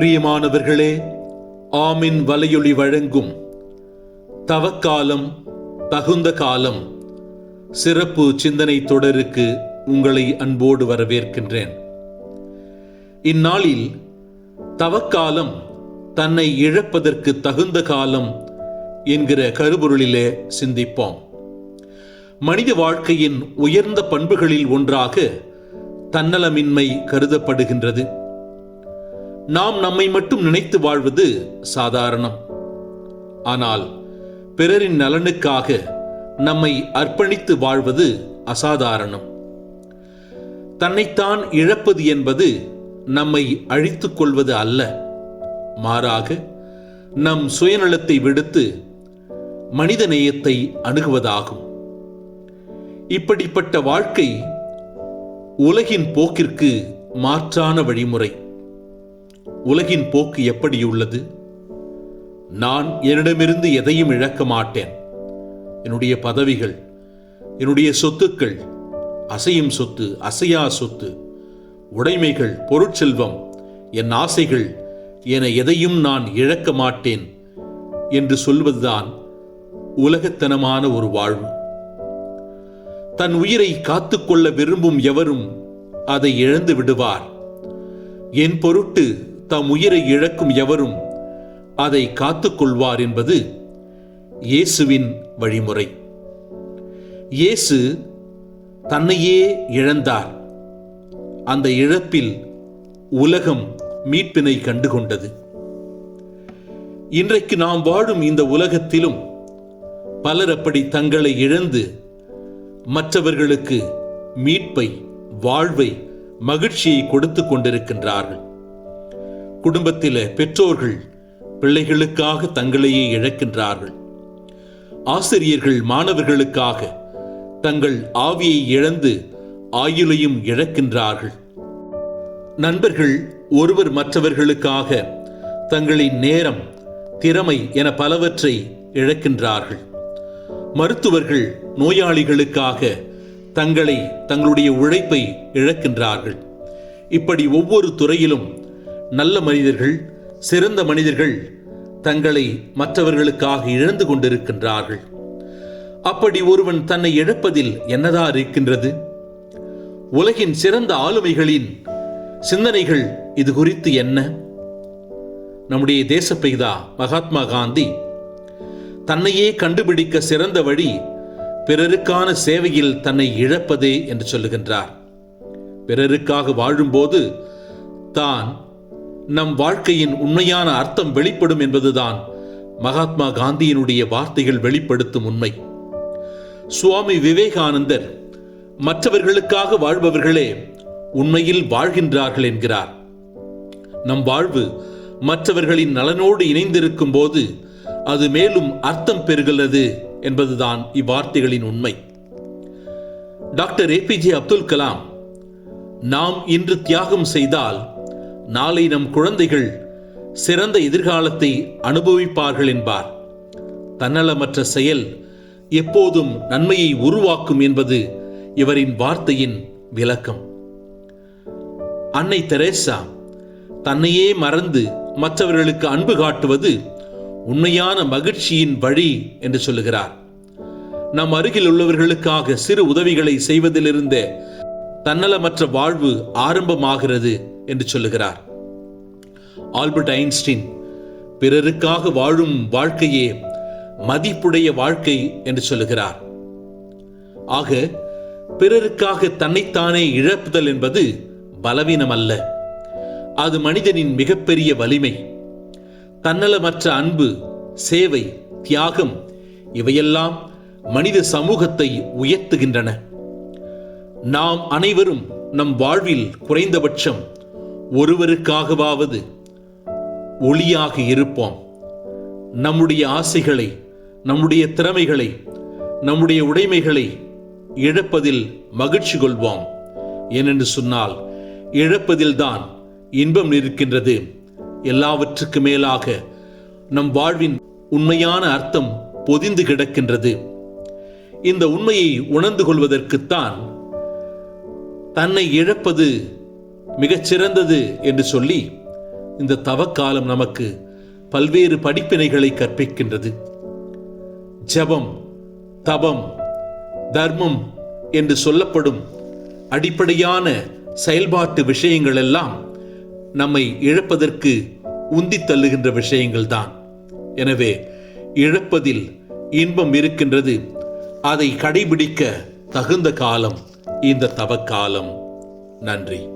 பிரியமானவர்களே ஆமின் வலையொலி வழங்கும் தவக்காலம் தகுந்த காலம் சிறப்பு சிந்தனை தொடருக்கு உங்களை அன்போடு வரவேற்கின்றேன். இந்நாளில் தவக்காலம் தன்னை இழப்பதற்கு தகுந்த காலம் என்கிற கருபொருளிலே சிந்திப்போம். மனித வாழ்க்கையின் உயர்ந்த பண்புகளில் ஒன்றாக தன்னலமின்மை கருதப்படுகின்றது. நாம் நம்மை மட்டும் நினைத்து வாழ்வது சாதாரணம். ஆனால் பிறரின் நலனுக்காக நம்மை அர்ப்பணித்து வாழ்வது அசாதாரணம். தன்னைத்தான் இழப்பது என்பது நம்மை அழித்துக் கொள்வது அல்ல. மாறாக நம் சுயநலத்தை விடுத்து மனித நேயத்தை அணுகுவதாகும். இப்படிப்பட்ட வாழ்க்கை உலகின் போக்கிற்கு மாற்றான வழிமுறை. உலகின் போக்கு எப்படியுள்ளது நான் என்னிடமிருந்து எதையும் இழக்க மாட்டேன். என்னுடைய பதவிகள் என்னுடைய சொத்துக்கள் அசையும் சொத்து அசையா சொத்து உடைமைகள் பொருட்செல்வம் என் ஆசைகள் என எதையும் நான் இழக்க மாட்டேன் என்று சொல்வதுதான் உலகத்தனமான ஒரு வாழ்வு. தன் உயிரை காத்துக்கொள்ள விரும்பும் எவரும் அதை இழந்து விடுவார். என் பொருட்டு தம் உயிரை இழக்கும் எவரும் அதை காத்துக்கொள்வார் என்பது இயேசுவின் வழிமுறை. இயேசு தன்னையே இழந்தார். அந்த இழப்பில் உலகம் மீட்பினை கண்டுகொண்டது. இன்றைக்கு நாம் வாழும் இந்த உலகத்திலும் பலர் அப்படி தங்களை இழந்து மற்றவர்களுக்கு மீட்பை வாழ்வை மகிழ்ச்சியை கொடுத்து கொண்டிருக்கின்றார்கள். குடும்பத்தில பெற்றோர்கள் பிள்ளைகளுக்காக தங்களையே இழக்கின்றார்கள். ஆசிரியர்கள் மாணவர்களுக்காக தங்கள் ஆவியை இழந்து ஆயுளையும் இழக்கின்றார்கள். நண்பர்கள் ஒருவர் மற்றவர்களுக்காக தங்களின் நேரம் திறமை என பலவற்றை இழக்கின்றார்கள். மருத்துவர்கள் நோயாளிகளுக்காக தங்களை தங்களுடைய உழைப்பை இழக்கின்றார்கள். இப்படி ஒவ்வொரு துறையிலும் நல்ல மனிதர்கள் சிறந்த மனிதர்கள் தங்களை மற்றவர்களுக்காக இழந்து கொண்டிருக்கின்றார்கள். அப்படி ஒருவன் தன்னை இழப்பதில் என்னதா இருக்கின்றது? உலகின் சிறந்த ஆளுமைகளின் சிந்தனைகள் இது குறித்து என்ன? நம்முடைய தேசப்பிதா மகாத்மா காந்தி தன்னையே கண்டுபிடிக்க சிறந்த வழி பிறருக்கான சேவையில் தன்னை இழப்பதே என்று சொல்லுகின்றார். பிறருக்காக வாழும்போது தான் நம் வாழ்க்கையின் உண்மையான அர்த்தம் வெளிப்படும் என்பதுதான் மகாத்மா காந்தியினுடைய வார்த்தைகள் வெளிப்படுத்தும் உண்மை. சுவாமி விவேகானந்தர் மற்றவர்களுக்காக வாழ்பவர்களே உண்மையில் வாழ்கின்றார்கள் என்கிறார். நம் வாழ்வு மற்றவர்களின் நலனோடு இணைந்திருக்கும் போது அது மேலும் அர்த்தம் பெறுகிறது என்பதுதான் இவ்வார்த்தைகளின் உண்மை. டாக்டர் ஏபிஜே அப்துல் கலாம் நாம் இன்று தியாகம் செய்தால் நாளை நம் குழந்தைகள் சிறந்த எதிர்காலத்தை அனுபவிப்பார்கள் என்பார். தன்னலமற்ற செயல் எப்போதும் நன்மையை உருவாக்கும் என்பது இவரின் வார்த்தையின் விளக்கம். அன்னை தெரேசா தன்னையே மறந்து மற்றவர்களுக்கு அன்பு காட்டுவது உண்மையான மகிழ்ச்சியின் வழி என்று சொல்லுகிறார். நம் அருகில் உள்ளவர்களுக்காக சிறு உதவிகளை செய்வதிலிருந்தே தன்னலமற்ற வாழ்வு ஆரம்பமாகிறது. என்று சொல்லுகிறார். ஆல்பர்ட் ஐன்ஸ்டீன் பிறருக்காக வாழும் வாழ்க்கையே மதிப்புடைய வாழ்க்கை என்று சொல்லுகிறார். ஆக பிறருக்காக தன்னைத்தானே இழப்புதல் என்பது பலவீனம் அல்ல அது மனிதனின் மிகப்பெரிய வலிமை. தன்னலமற்ற அன்பு சேவை தியாகம் இவையெல்லாம் மனித சமூகத்தை உயர்த்துகின்றன. நாம் அனைவரும் நம் வாழ்வில் குறைந்தபட்சம் ஒருவருக்காகவாவது ஒளியாக இருப்போம். நம்முடைய ஆசைகளை நம்முடைய திறமைகளை நம்முடைய உடைமைகளை இழப்பதில் மகிழ்ச்சி கொள்வோம். ஏனென்று சொன்னால் இழப்பதில்தான் இன்பம் இருக்கின்றது. எல்லாவற்றுக்கு மேலாக நம் வாழ்வின் உண்மையான அர்த்தம் பொதிந்து கிடக்கின்றது. இந்த உண்மையை உணர்ந்து கொள்வதற்குத்தான் தன்னை இழப்பது மிகச் சிறந்தது என்று சொல்லி இந்த தவக்காலம் நமக்கு பல்வேறு படிப்பினைகளை கற்பிக்கின்றது. ஜபம் தபம் தர்மம் என்று சொல்லப்படும் அடிப்படையான செயல்பாட்டு விஷயங்கள் எல்லாம் நம்மை இழப்பதற்கு உந்தித் தள்ளுகின்ற விஷயங்கள்தான். எனவே இழப்பதில் இன்பம் இருக்கின்றது. அதை கடைபிடிக்க தகுந்த காலம் இந்த தவக்காலம். நன்றி.